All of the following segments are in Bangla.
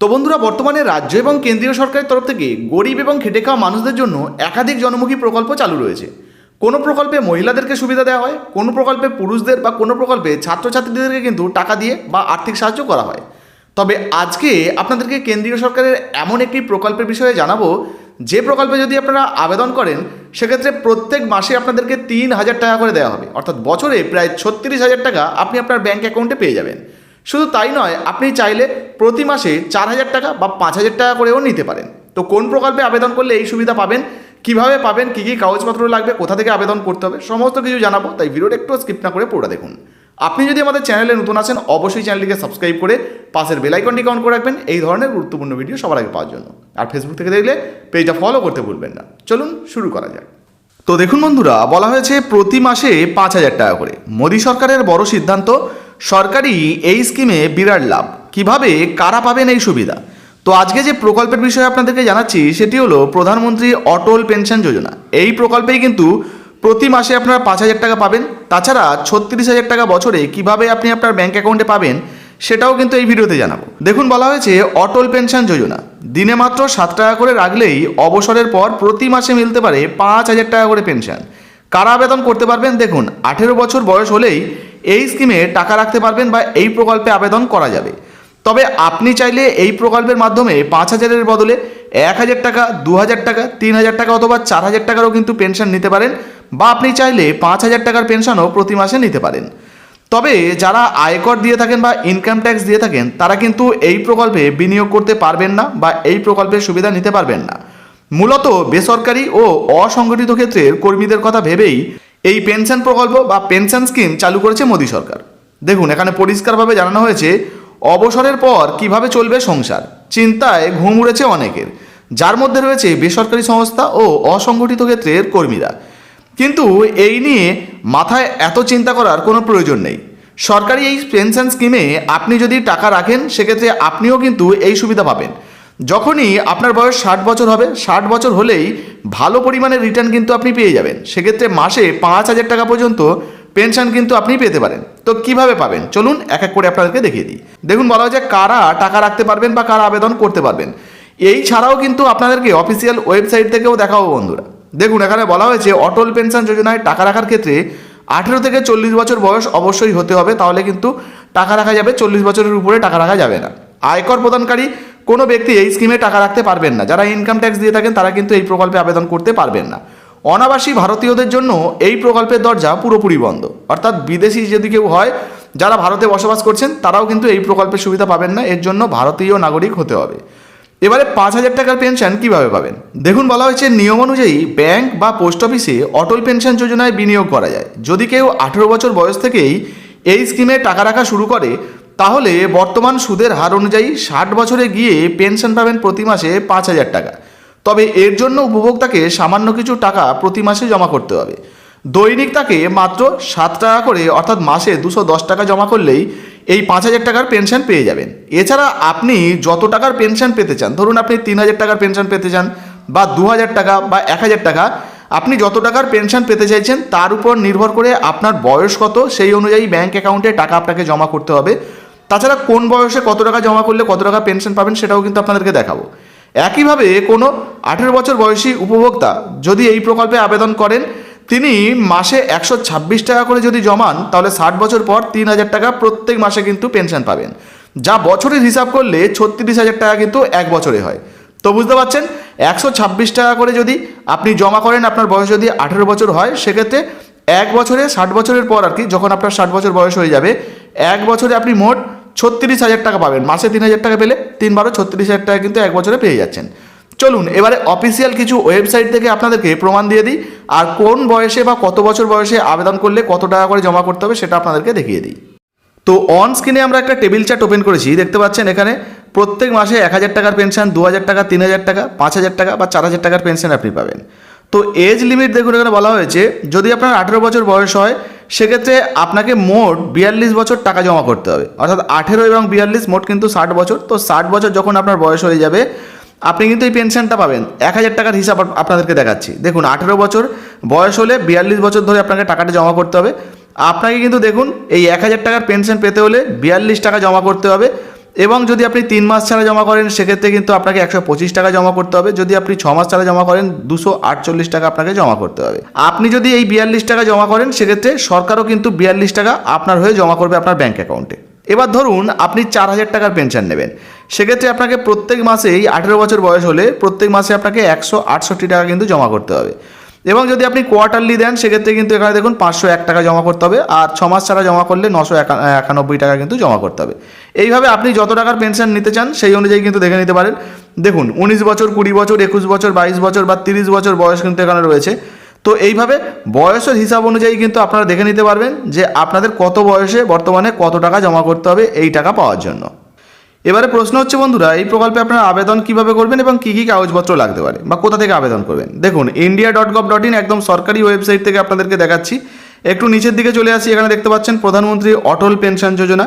তো বন্ধুরা, বর্তমানে রাজ্য এবং কেন্দ্রীয় সরকারের তরফ থেকে গরিব এবং খেটে খাওয়া মানুষদের জন্য একাধিক জনমুখী প্রকল্প চালু রয়েছে। কোনো প্রকল্পে মহিলাদেরকে সুবিধা দেওয়া হয়, কোনো প্রকল্পে পুরুষদের বা কোনো প্রকল্পে ছাত্রছাত্রীদেরকে কিন্তু টাকা দিয়ে বা আর্থিক সাহায্য করা হয়। তবে আজকে আপনাদেরকে কেন্দ্রীয় সরকারের এমন একটি প্রকল্পের বিষয়ে জানাব, যে প্রকল্পে যদি আপনারা আবেদন করেন, সেক্ষেত্রে প্রত্যেক মাসে আপনাদেরকে তিন হাজার টাকা করে দেওয়া হবে। অর্থাৎ বছরে প্রায় ছত্রিশ হাজার টাকা আপনি আপনার ব্যাঙ্ক অ্যাকাউন্টে পেয়ে যাবেন। শুধু তাই নয়, আপনি চাইলে প্রতি মাসে চার হাজার টাকা বা পাঁচ হাজার টাকা করেও নিতে পারেন। তো কোন প্রকল্পে আবেদন করলে এই সুবিধা পাবেন, কীভাবে পাবেন, কী কী কাগজপত্র লাগবে, কোথা থেকে আবেদন করতে হবে, সমস্ত কিছু জানাব, তাই ভিডিওটা একটু স্কিপ না করে পুরোটা দেখুন। আপনি যদি আমাদের চ্যানেলে নতুন আছেন, অবশ্যই চ্যানেলটিকে সাবস্ক্রাইব করে পাশের বেলাইকনটিকে অন করে রাখবেন, এই ধরনের গুরুত্বপূর্ণ ভিডিও সবার আগে পাওয়ার জন্য। আর ফেসবুক থেকে দেখলে পেজটা ফলো করতে ভুলবেন না। চলুন শুরু করা যাক। তো দেখুন বন্ধুরা, বলা হয়েছে প্রতি মাসে পাঁচ হাজার টাকা করে। মোদী সরকারের বড় সিদ্ধান্ত সরকারি এই স্কিমে বিরাট লাভ। কীভাবে, কারা পাবেন এই সুবিধা? তো আজকে যে প্রকল্পের বিষয়ে আপনাদেরকে জানাচ্ছি, সেটি হলো প্রধানমন্ত্রী অটল পেনশন যোজনা। এই প্রকল্পেই কিন্তু প্রতি মাসে আপনারা পাঁচ হাজার টাকা পাবেন। তাছাড়া ছত্রিশ হাজার টাকা বছরে কীভাবে আপনি আপনার ব্যাঙ্ক অ্যাকাউন্টে পাবেন, সেটাও কিন্তু এই ভিডিওতে জানাব। দেখুন, বলা হয়েছে অটল পেনশন যোজনা। দিনে মাত্র সাত টাকা করে রাখলেই অবসরের পর প্রতি মাসে মিলতে পারে পাঁচ হাজার টাকা করে পেনশন। কারা আবেদন করতে পারবেন? দেখুন, আঠেরো বছর বয়স হলেই এই স্কিমে টাকা রাখতে পারবেন বা এই প্রকল্পে আবেদন করা যাবে। তবে আপনি চাইলে এই প্রকল্পের মাধ্যমে পাঁচ হাজারের বদলে এক হাজার টাকা, দু হাজার টাকা, তিন হাজার টাকা অথবা চার হাজার টাকারও কিন্তু পেনশন নিতে পারেন বা আপনি চাইলে পাঁচ হাজার টাকার পেনশনও প্রতি মাসে নিতে পারেন। তবে যারা আয়কর দিয়ে থাকেন বা ইনকাম ট্যাক্স দিয়ে থাকেন, তারা কিন্তু এই প্রকল্পে বিনিয়োগ করতে পারবেন না বা এই প্রকল্পের সুবিধা নিতে পারবেন না। মূলত বেসরকারি ও অসংগঠিত ক্ষেত্রের কর্মীদের কথা ভেবেই এই পেনশন প্রকল্প বা পেনশন স্কিম চালু করেছে মোদী সরকার। দেখুন, এখানে পরিষ্কারভাবে জানানো হয়েছে, অবসরের পর কীভাবে চলবে সংসার। চিন্তায় ঘুম উড়েছে অনেকের। যার মধ্যে রয়েছে বেসরকারি সংস্থা ও অসংগঠিত ক্ষেত্রের কর্মীরা। কিন্তু এই নিয়ে মাথায় এত চিন্তা করার কোনো প্রয়োজন নেই। সরকারি এই পেনশন স্কিমে আপনি যদি টাকা রাখেন, সেক্ষেত্রে আপনিও কিন্তু এই সুবিধা পাবেন। যখনই আপনার বয়স ষাট বছর হবে, ষাট বছর হলেই ভালো পরিমাণে রিটার্ন কিন্তু আপনি পেয়ে যাবেন। সেক্ষেত্রে মাসে পাঁচ হাজার টাকা পর্যন্ত পেনশন কিন্তু আপনি পেতে পারেন। তো কীভাবে পাবেন? চলুন এক এক করে আপনাদেরকে দেখিয়ে দিই। দেখুন, বলা হয়েছে কারা টাকা রাখতে পারবেন বা কারা আবেদন করতে পারবেন। এই ছাড়াও কিন্তু আপনাদেরকে অফিসিয়াল ওয়েবসাইট থেকেও দেখাবো বন্ধুরা। দেখুন, এখানে বলা হয়েছে অটল পেনশন যোজনায় টাকা রাখার ক্ষেত্রে আঠেরো থেকে চল্লিশ বছর বয়স অবশ্যই হতে হবে। তাহলে কিন্তু টাকা রাখা যাবে, চল্লিশ বছরের উপরে টাকা রাখা যাবে না। আয়কর প্রদানকারী কোনো ব্যক্তি এই স্কিমে টাকা রাখতে পারবেন না। যারা ইনকাম ট্যাক্স দিয়ে থাকেন, তারা কিন্তু এই প্রকল্পে আবেদন করতে পারবেন না। অনাবাসী ভারতীয়দের জন্য এই প্রকল্পের দরজা পুরোপুরি বন্ধ। অর্থাৎ বিদেশি যদি কেউ হয়, যারা ভারতে বসবাস করছেন, তারাও কিন্তু এই প্রকল্পের সুবিধা পাবেন না। এর জন্য ভারতীয় নাগরিক হতে হবে। এবারে পাঁচ হাজার টাকার পেনশন কীভাবে পাবেন? দেখুন, বলা হয়েছে, নিয়ম অনুযায়ী ব্যাংক বা পোস্ট অফিসে অটল পেনশন যোজনায় বিনিয়োগ করা যায়। যদি কেউ আঠেরো বছর বয়স থেকেই এই স্কিমে টাকা রাখা শুরু করে তাহলে বর্তমান সুদের হার অনুযায়ী ষাট বছরে গিয়ে পেনশন পাবেন প্রতি মাসে পাঁচ হাজার টাকা। তবে এর জন্য উপভোক্তাকে সামান্য কিছু টাকা প্রতি মাসে জমা করতে হবে। দৈনিক তাকে মাত্র সাত টাকা করে, অর্থাৎ মাসে দুশো দশ টাকা জমা করলেই এই পাঁচ হাজার টাকার পেনশন পেয়ে যাবেন। এছাড়া আপনি যত টাকার পেনশন পেতে চান, ধরুন আপনি তিন হাজার টাকার পেনশন পেতে চান বা দু হাজার টাকা বা এক হাজার টাকা, আপনি যত টাকার পেনশন পেতে চাইছেন তার উপর নির্ভর করে আপনার বয়স কত, সেই অনুযায়ী ব্যাংক অ্যাকাউন্টে টাকা আপনাকে জমা করতে হবে। তাছাড়া কোন বয়সে কত টাকা জমা করলে কত টাকা পেনশন পাবেন সেটাও কিন্তু আপনাদেরকে দেখাবো। একইভাবে কোনো আঠেরো বছর বয়সী উপভোক্তা যদি এই প্রকল্পে আবেদন করেন, তিনি মাসে একশো ছাব্বিশ টাকা করে যদি জমান, তাহলে ষাট বছর পর তিন হাজার টাকা প্রত্যেক মাসে কিন্তু পেনশন পাবেন। যা বছরের হিসাব করলে ছত্রিশ হাজার টাকা কিন্তু এক বছরে হয়। তো বুঝতে পারছেন? একশো ছাব্বিশ টাকা করে যদি আপনি জমা করেন, আপনার বয়স যদি আঠেরো বছর হয়, সেক্ষেত্রে এক বছরে ষাট বছরের পর আর কি, যখন আপনার ষাট বছর বয়স হয়ে যাবে, এক বছরে আপনি মোট ছত্রিশ হাজার টাকা পাবেন। মাসে তিন হাজার টাকা পেলে তিন বারো ছত্রিশ হাজার টাকা কিন্তু এক বছরে পেয়ে যাচ্ছেন। চলুন, এবারে অফিসিয়াল কিছু ওয়েবসাইট থেকে আপনাদেরকে প্রমাণ দিয়ে দিই, আর কোন বয়সে বা কত বছর বয়সে আবেদন করলে কত টাকা করে জমা করতে হবে সেটা আপনাদেরকে দেখিয়ে দিই। তো অন স্ক্রিনে আমরা একটা টেবিল চার্ট ওপেন করেছি, দেখতে পাচ্ছেন এখানে প্রত্যেক মাসে এক হাজার টাকার পেনশন দু হাজার টাকা, তিন হাজার টাকা, পাঁচ হাজার টাকা বা চার হাজার টাকার পেনশন আপনি পাবেন। তো এজ লিমিট দেখুন এখানে বলা হয়েছে, যদি আপনার আঠেরো বছর বয়স হয়, সেক্ষেত্রে আপনাকে মোট বিয়াল্লিশ বছর টাকা জমা করতে হবে। অর্থাৎ আঠেরো এবং বিয়াল্লিশ মোট কিন্তু ষাট বছর। তো ষাট বছর যখন আপনার বয়স হয়ে যাবে, আপনি কিন্তু এই পেনশনটা পাবেন। এক হাজার টাকার হিসাব আপনাদেরকে দেখাচ্ছি। দেখুন, আঠেরো বছর বয়স হলে বিয়াল্লিশ বছর ধরে আপনাকে টাকাটা জমা করতে হবে। আপনাকে কিন্তু দেখুন, এই এক হাজার টাকার পেনশন পেতে হলে বিয়াল্লিশ টাকা জমা করতে হবে। এবং যদি আপনি তিন মাস ছাড়া জমা করেন, সেক্ষেত্রে কিন্তু আপনাকে একশো পঁচিশ টাকা জমা করতে হবে। যদি আপনি ছ মাস ছাড়া জমা করেন, দুশো আটচল্লিশ টাকা আপনাকে জমা করতে হবে। আপনি যদি এই বিয়াল্লিশ টাকা জমা করেন, সেক্ষেত্রে সরকারও কিন্তু বিয়াল্লিশ টাকা আপনার হয়ে জমা করবে আপনার ব্যাঙ্ক অ্যাকাউন্টে। এবার ধরুন, আপনি চার হাজার টাকার পেনশন নেবেন। সেক্ষেত্রে আপনাকে প্রত্যেক মাসেই আঠেরো বছর বয়স হলে প্রত্যেক মাসে আপনাকে একশো আটষট্টি টাকা কিন্তু জমা করতে হবে। এবং যদি আপনি কোয়ার্টারলি দেন, সেক্ষেত্রে কিন্তু এখানে দেখুন পাঁচশো এক টাকা জমা করতে হবে আর ছ মাস ছাড়া জমা করলে নশো একা- একানব্বই টাকা কিন্তু জমা করতে হবে। এইভাবে আপনি যত টাকার পেনশন নিতে চান, সেই অনুযায়ী কিন্তু দেখে নিতে পারেন। দেখুন, উনিশ বছর, কুড়ি বছর, একুশ বছর, বাইশ বছর বা তিরিশ বছর বয়স কিন্তু এখানে রয়েছে। তো এইভাবে বয়সের হিসাব অনুযায়ী কিন্তু আপনারা দেখে নিতে পারবেন যে আপনাদের কত বয়সে বর্তমানে কত টাকা জমা করতে হবে এই টাকা পাওয়ার জন্য। এবারে প্রশ্ন হচ্ছে বন্ধুরা, এই প্রকল্পে আপনারা আবেদন কীভাবে করবেন এবং কী কী কাগজপত্র লাগতে পারে বা কোথা থেকে আবেদন করবেন? দেখুন India dot gov dot in একদম সরকারি ওয়েবসাইট থেকে আপনাদেরকে দেখাচ্ছি। একটু নিচের দিকে চলে আসি, এখানে দেখতে পাচ্ছেন প্রধানমন্ত্রী অটল পেনশন যোজনা।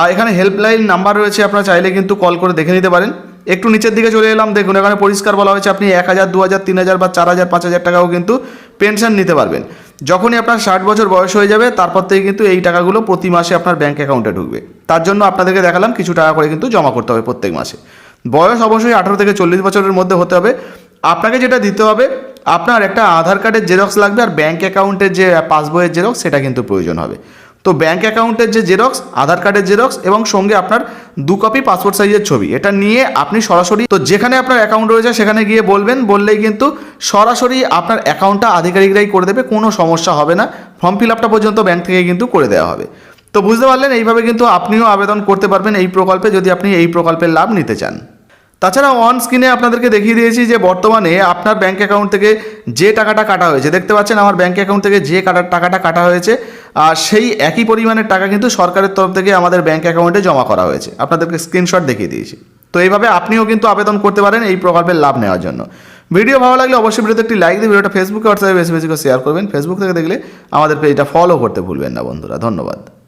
আর এখানে হেল্পলাইন নাম্বার রয়েছে, আপনারা চাইলে কিন্তু কল করে দেখে নিতে পারেন। একটু নিচের দিকে চলে এলাম, দেখুন, এখানে পরিষ্কার বলা হয়েছে, আপনি এক হাজার, দু হাজার, তিন হাজার বা চার হাজার, পাঁচ হাজার টাকাও কিন্তু পেনশন নিতে পারবেন। যখনই আপনার ষাট বছর বয়স হয়ে যাবে, তারপর থেকে কিন্তু এই টাকাগুলো প্রতি মাসে আপনার ব্যাঙ্ক অ্যাকাউন্টে ঢুকবে। তার জন্য আপনাদেরকে দেখালাম কিছু টাকা করে কিন্তু জমা করতে হবে প্রত্যেক মাসে। বয়স অবশ্যই আঠারো থেকে চল্লিশ বছরের মধ্যে হতে হবে। আপনাকে যেটা দিতে হবে, আপনার একটা আধার কার্ডের জেরক্স লাগবে আর ব্যাঙ্ক অ্যাকাউন্টের যে পাসবইয়ের জেরক্স সেটা কিন্তু প্রয়োজন হবে। তো ব্যাঙ্ক অ্যাকাউন্টের যে জেরক্স আধার কার্ডের জেরক্স এবং সঙ্গে আপনার দু কপি পাসপোর্ট সাইজের ছবি, এটা নিয়ে আপনি সরাসরি, তো যেখানে আপনার অ্যাকাউন্ট রয়েছে সেখানে গিয়ে বলবেন, বললেই কিন্তু সরাসরি আপনার অ্যাকাউন্টটা আধিকারিকরাই করে দেবে, কোনো সমস্যা হবে না ফর্ম ফিল আপটা পর্যন্ত ব্যাঙ্ক থেকে কিন্তু করে দেওয়া হবে। তো বুঝতে পারলেন, এইভাবে কিন্তু আপনিও আবেদন করতে পারবেন এই প্রকল্পে, যদি আপনি এই প্রকল্পের লাভ নিতে চান। তাছাড়া অন স্ক্রিনে আপনাদেরকে দেখিয়ে দিয়েছি যে বর্তমানে আপনার ব্যাঙ্ক অ্যাকাউন্ট থেকে যে টাকাটা কাটা হয়েছে, দেখতে পাচ্ছেন আমার ব্যাঙ্ক অ্যাকাউন্ট থেকে যে কাটা, টাকাটা কাটা হয়েছে, আর সেই একই পরিমাণের টাকা কিন্তু সরকারের তরফ থেকে আমাদের ব্যাঙ্ক অ্যাকাউন্টে জমা করা হয়েছে। আপনাদেরকে স্ক্রিনশট দেখিয়ে দিয়েছি। তো এইভাবে আপনিও কিন্তু আবেদন করতে পারেন এই প্রকল্পের লাভ নেওয়ার জন্য। ভিডিও ভালো লাগলে অবশ্যই ভিডিওতে একটি লাইক দিয়ে ভিডিওটা ফেসবুকে হোয়াটসঅ্যাপে বেশি বেশি করে শেয়ার করবেন। ফেসবুক থেকে দেখলে আমাদের পেজটা ফলো করতে ভুলবেন না বন্ধুরা। ধন্যবাদ।